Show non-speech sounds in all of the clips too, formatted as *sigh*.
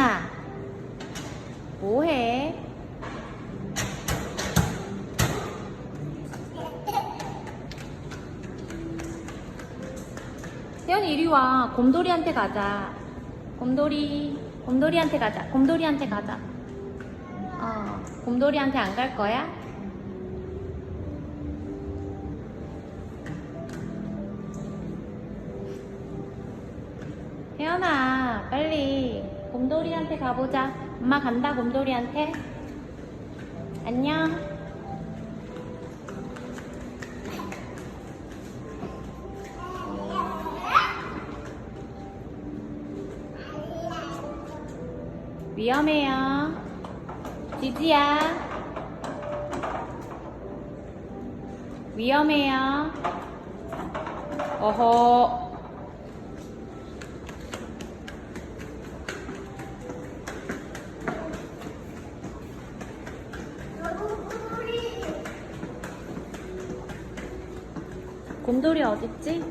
태연아, 뭐해? 태연이 이리 와. 곰돌이한테 가자. 곰돌이, 곰돌이한테 가자. 곰돌이한테 가자. 어, 곰돌이한테 안 갈 거야? 태연아, 빨리 곰돌이한테 가보자. 엄마 간다, 곰돌이한테. 안녕. 위험해요. 지지야. 위험해요. 어허. 곰돌이 어딨지?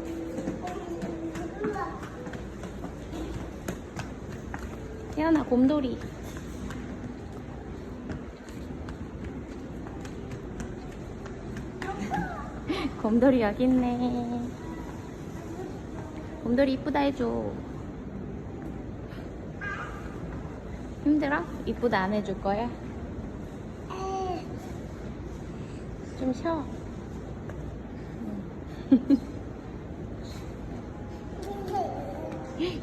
태연아, 곰돌이. *laughs* 곰돌이 여기 있네. 곰돌이 이쁘다 해줘. 힘들어? 이쁘다 안 해줄 거야? 좀 쉬어. えっ?